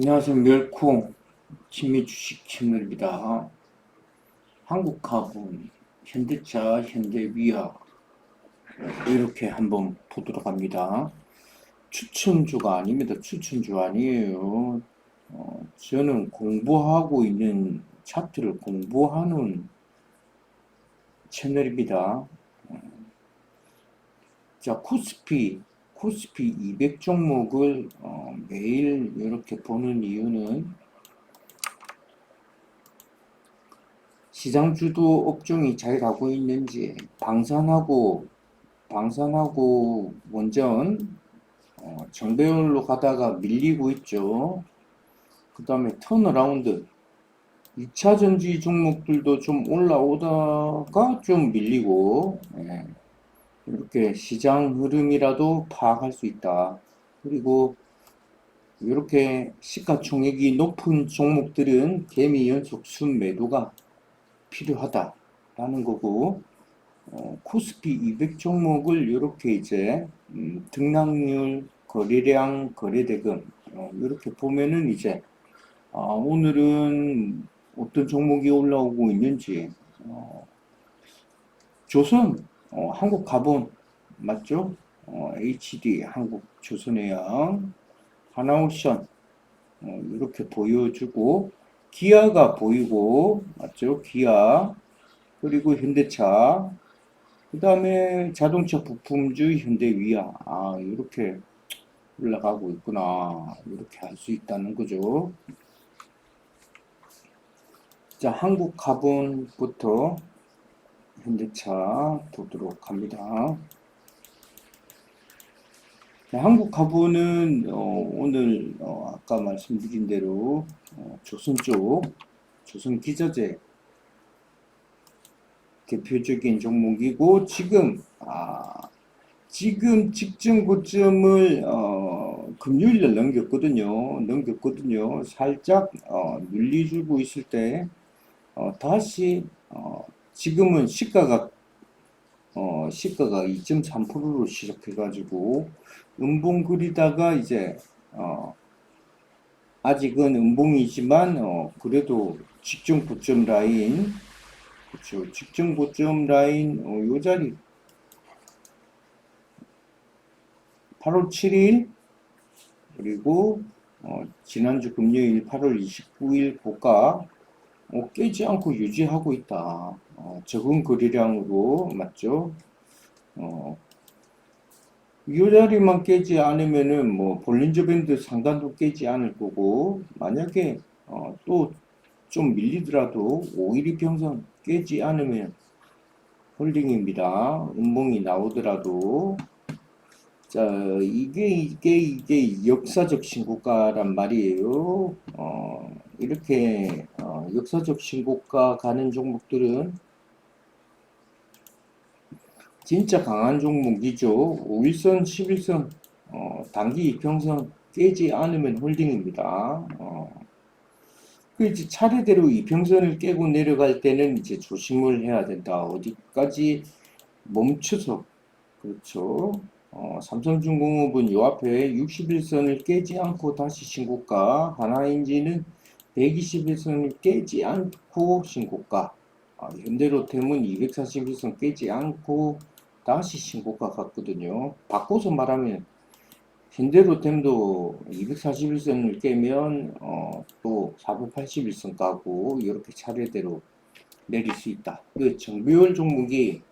안녕하세요. 멸콩 친미 주식 채널입니다. 한국화분, 현대차, 현대위아 이렇게 한번 보도록 합니다. 추천주가 아닙니다. 추천주 아니에요. 어, 저는 공부하고 있는 차트를 공부하는 채널입니다. 어, 자, 코스피 코스피 200 종목을 어, 매일 이렇게 보는 이유는 시장 주도 업종이 잘 가고 있는지 방산하고 방산하고 원전 어, 정배열로 가다가 밀리고 있죠. 그 다음에 턴어라운드 2차 전지 종목들도 좀 올라오다가 좀 밀리고 예. 이렇게 시장 흐름이라도 파악할 수 있다. 그리고 이렇게 시가총액이 높은 종목들은 개미 연속 순매도가 필요하다라는 거고 어, 코스피 200 종목을 이렇게 이제 음, 등락률, 거래량, 거래대금 어, 이렇게 보면은 이제 아, 오늘은 어떤 종목이 올라오고 있는지 어, 조선 어, 한국 가본 맞죠? 어, HD 한국 조선해양 하나오션 어, 이렇게 보여주고 기아가 보이고 맞죠? 기아 그리고 현대차 그 다음에 자동차 부품주 현대위아 아 이렇게 올라가고 있구나 이렇게 할수 있다는 거죠. 자 한국 가본부터 현대차 보도록 합니다. 자, 한국 가보는 어, 오늘 어, 아까 말씀드린 대로 어, 조선 쪽 조선 기저제 대표적인 종목이고 지금 아, 지금 직전 고점을 어, 금요일날 넘겼거든요. 넘겼거든요. 살짝 어, 눌리주고 있을 때 어, 다시 어, 지금은 시가가 어, 시가가 2.3%로 시작해가지고 음봉 그리다가 이제 어, 아직은 음봉이지만 어, 그래도 직전 고점 라인 그렇죠 직전 고점 라인 어, 요 자리. 8월 7일 그리고 어, 지난주 금요일 8월 29일 고가 어, 깨지 않고 유지하고 있다. 어, 적은 거래량으로 맞죠? 어, 이 자리만 깨지 않으면은 뭐 볼린저 밴드 상단도 깨지 않을 거고 만약에 어, 또 좀 밀리더라도 5일이 평선 깨지 않으면 홀딩입니다. 음봉이 나오더라도 자 이게 이게 이게 역사적 신고가란 말이에요. 어, 이렇게 어, 역사적 신고가 가는 종목들은 진짜 강한 종목이죠. 5일선, 11선, 어, 단기 이평선 깨지 않으면 홀딩입니다. 어, 그 이제 차례대로 이평선을 깨고 내려갈 때는 이제 조심을 해야 된다. 어디까지 멈춰서 그렇죠. 어, 삼성중공업은 요 앞에 61선을 깨지 않고 다시 신고가, 하나인지는 121선을 깨지 않고 신고가, 아, 현대로템은 241선 깨지 않고 다시 신고가 같거든요. 바꿔서 말하면 현대로템도 241선을 깨면 어, 또 481선 가고 이렇게 차례대로 내릴 수 있다. 그 정비월 종목이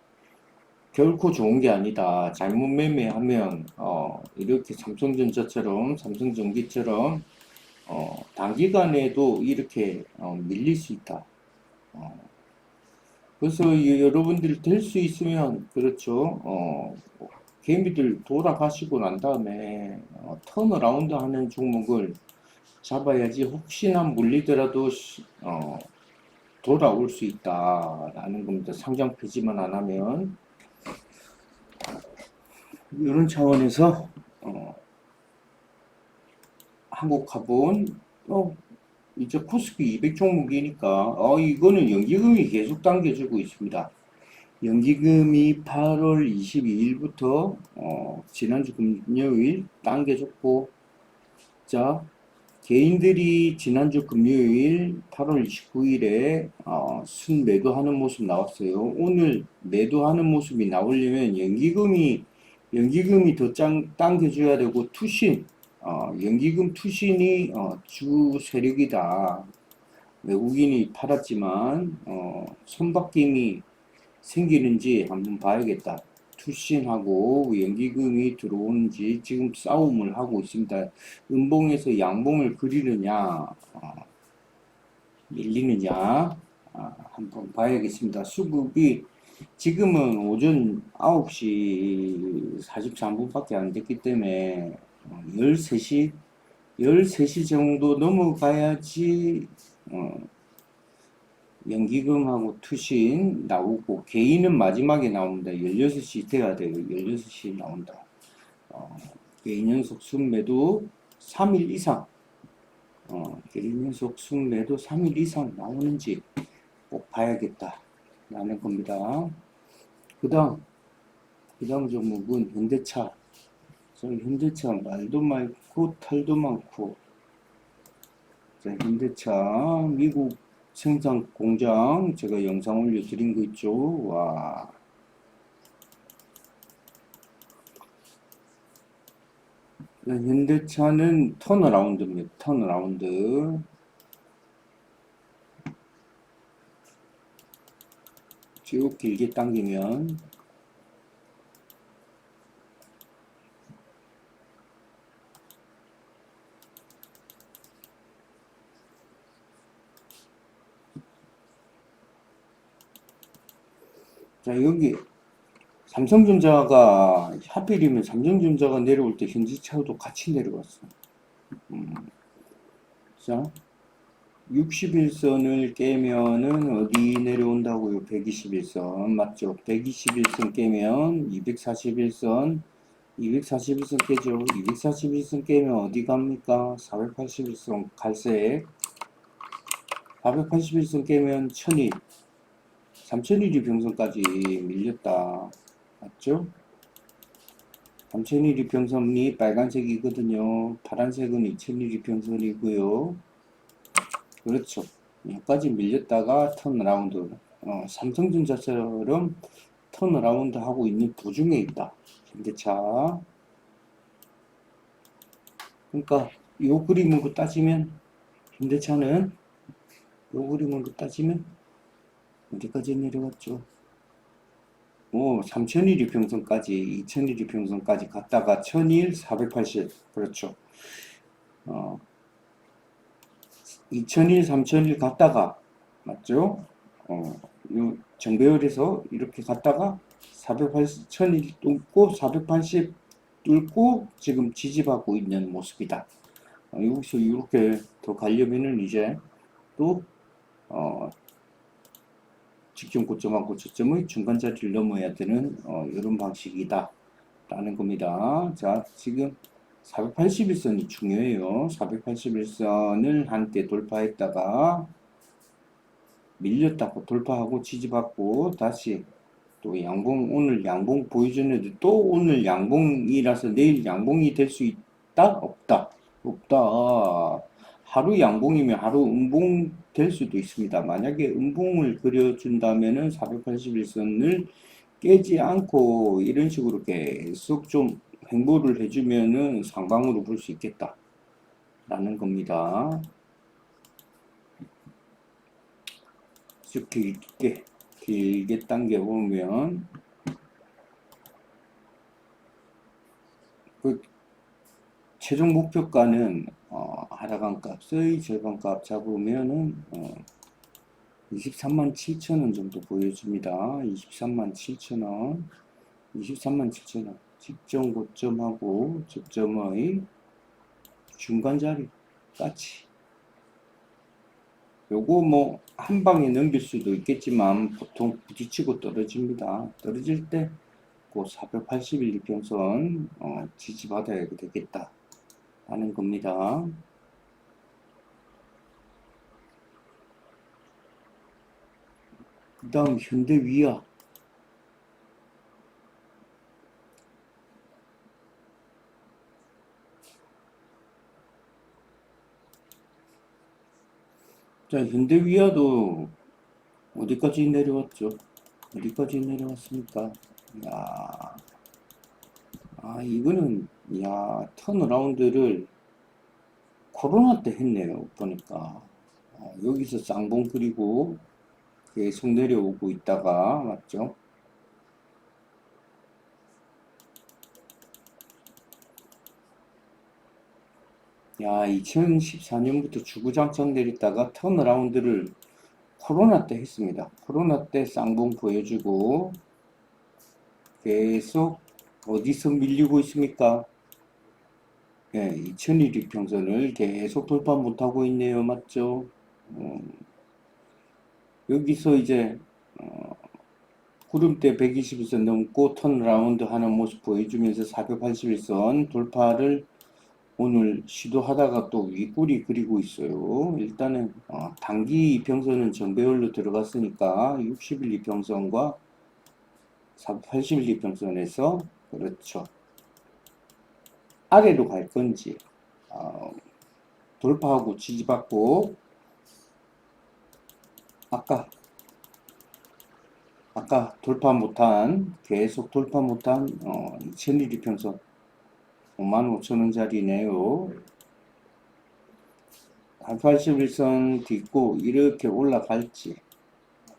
결코 좋은 게 아니다. 잘못 매매하면 어, 이렇게 삼성전자처럼 삼성전기처럼 어, 단기간에도 이렇게 어, 밀릴 수 있다. 어, 그래서 이- 여러분들이 될수 있으면 그렇죠. 어, 개미들 돌아가시고 난 다음에 어, 턴어라운드 하는 종목을 잡아야지 혹시나 물리더라도 시- 어, 돌아올 수 있다라는 겁니다. 상장 폐지만 안 하면 이런 차원에서 어, 한국 가본 어, 이제 코스피 200 종목이니까 어, 이거는 연기금이 계속 당겨주고 있습니다. 연기금이 8월 22일부터 어, 지난주 금요일 당겨줬고 자 개인들이 지난주 금요일 8월 29일에 어, 순 매도하는 모습 나왔어요. 오늘 매도하는 모습이 나오려면 연기금이 연기금이 더 짱, 당겨줘야 되고 투신 어, 연기금 투신이 어, 주 세력이다. 외국인이 팔았지만 어, 손바뀜이 생기는지 한번 봐야겠다. 투신하고 연기금이 들어오는지 지금 싸움을 하고 있습니다. 음봉에서 양봉을 그리느냐, 어, 밀리느냐, 아, 한번 봐야겠습니다. 수급이 지금은 오전 9시 43분밖에 안 됐기 때문에 어, 13시, 13시 정도 넘어가야지 어, 연기금하고 투신 나오고 개인은 마지막에 나옵니다. 16시 돼야 돼요. 16시 나온다. 어, 개인 연속 순매도 3일 이상 어, 개인 연속 순매도 3일 이상 나오는지 꼭 봐야겠다. 라는 겁니다. 그 다음 그 다음 종목은 현대차 저 현대차 말도 많고 탈도 많고 자, 현대차 미국 생산 공장 제가 영상 올려드린 거 있죠. 와. 자, 현대차는 턴어라운드입니다. 턴어라운드. 쭉 길게 당기면 자, 여기 삼성전자가 하필이면 삼성전자가 내려올 때 현지차도 같이 내려갔어. 음. 자, 61선을 깨면은 어디 내려온다고요? 121선 맞죠? 121선 깨면 241선 241선 깨죠. 241선 깨면 어디 갑니까? 481선 갈색 481선 깨면 1000일 3001이 병선까지 밀렸다. 맞죠? 3001이 병선이 빨간색이거든요. 파란색은 2001이 병선이고요. 그렇죠. 여기까지 밀렸다가 턴라운드. 어, 삼성전자처럼 턴라운드 하고 있는 도중에 있다. 현대차. 그러니까 요 그림으로 따지면 현대차는 요 그림으로 따지면 어디까지 내려갔죠? 뭐 3001이 평선까지 2001이 평선까지 갔다가 1001, 480 그렇죠. 어, 2001, 3001 갔다가 맞죠? 어, 요 정배열에서 이렇게 갔다가 480, 1001 뚫고 480 뚫고 지금 지지받고 있는 모습이다. 어, 여기서 이렇게 더 가려면은 이제 또 어, 직전 고점하고 저점의 중간 자리를 넘어야 되는 어, 이런 방식이다 라는 겁니다. 자 지금 481선이 중요해요. 481선을 한때 돌파했다가 밀렸다고 돌파하고 지지받고 다시 또 양봉 오늘 양봉 보여주는데 또 오늘 양봉이라서 내일 양봉이 될 수 있다 없다 없다 하루 양봉이면 하루 음봉 될 수도 있습니다. 만약에 음봉을 그려준다면은 481선을 깨지 않고 이런 식으로 계속 좀 행보를 해주면은 상방으로 볼 수 있겠다. 라는 겁니다. 쭉 길게, 길게 당겨보면, 그, 최종 목표가는, 어, 하락한 값의 절반값 잡으면은, 어, 23만 7천원 정도 보여줍니다. 23만 7천원. 23만 7천원. 직전 고점하고 저점의 중간 자리까지. 요거 뭐 한 방에 넘길 수도 있겠지만 보통 부딪히고 떨어집니다. 떨어질 때 그 481 이평선 어, 지지받아야 되겠다 하는 겁니다. 그 다음 현대위아 자, 현대위아도 어디까지 내려왔죠? 어디까지 내려왔습니까? 야, 아, 이거는, 야, 턴어라운드를 코로나 때 했네요, 보니까. 어, 여기서 쌍봉 그리고 계속 내려오고 있다가, 맞죠? 야, 2014년부터 주구장창 내렸다가 턴어라운드를 코로나 때 했습니다. 코로나 때 쌍봉 보여주고 계속 어디서 밀리고 있습니까? 예, 2000일 이평선을 계속 돌파 못하고 있네요. 맞죠? 음, 여기서 이제 어, 구름대 121선 넘고 턴라운드 하는 모습 보여주면서 481선 돌파를 오늘 시도하다가 또 윗골이 그리고 있어요. 일단은 어, 단기 이평선은 정배열로 들어갔으니까 60일 이평선과 80일 이평선에서 그렇죠. 아래로 갈 건지 어, 돌파하고 지지받고 아까 아까 돌파 못한 계속 돌파 못한 어, 2000일 이 평선 55,000원짜리네요. 81선 딛고 이렇게 올라갈지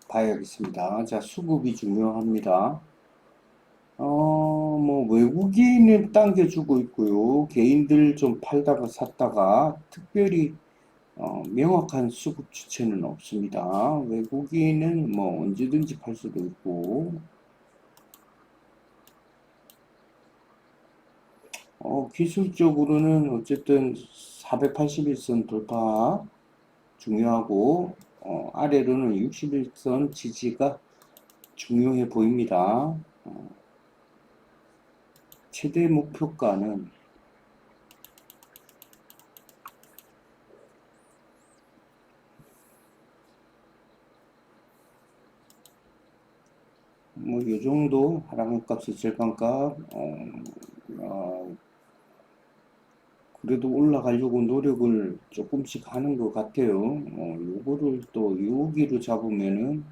봐야겠습니다. 자, 수급이 중요합니다. 어, 뭐, 외국인은 당겨주고 있고요. 개인들 좀 팔다가 샀다가 특별히 어, 명확한 수급 주체는 없습니다. 외국인은 뭐 언제든지 팔 수도 있고, 어, 기술적으로는 어쨌든 481선 돌파 중요하고 어, 아래로는 61선 지지가 중요해 보입니다. 어, 최대 목표가는 뭐, 요 정도 하락한 값이 절반값, 어, 어, 그래도 올라가려고 노력을 조금씩 하는 것 같아요. 어, 요거를 또 여기로 잡으면은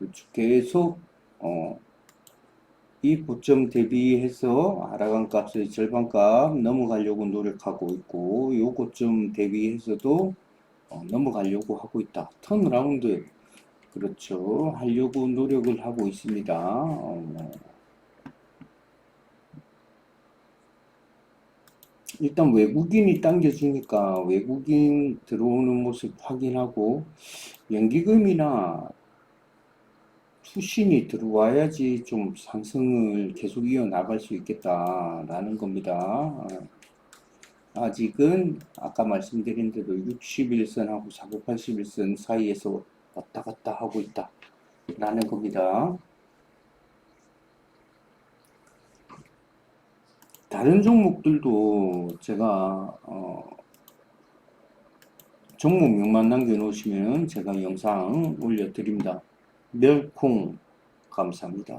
그렇죠. 계속 어, 이 고점 대비해서 하락한 값의 절반값 넘어가려고 노력하고 있고 요 고점 대비해서도 어, 넘어가려고 하고 있다. 턴라운드 그렇죠. 하려고 노력을 하고 있습니다. 어, 뭐. 일단 외국인이 당겨주니까 외국인 들어오는 모습 확인하고 연기금이나 투신이 들어와야지 좀 상승을 계속 이어나갈 수 있겠다라는 겁니다. 아직은 아까 말씀드린 대로 61선하고 481선 사이에서 왔다 갔다 하고 있다 라는 겁니다. 다른 종목들도 제가 어, 종목명만 남겨놓으시면 제가 영상 올려드립니다. 멸콩 감사합니다.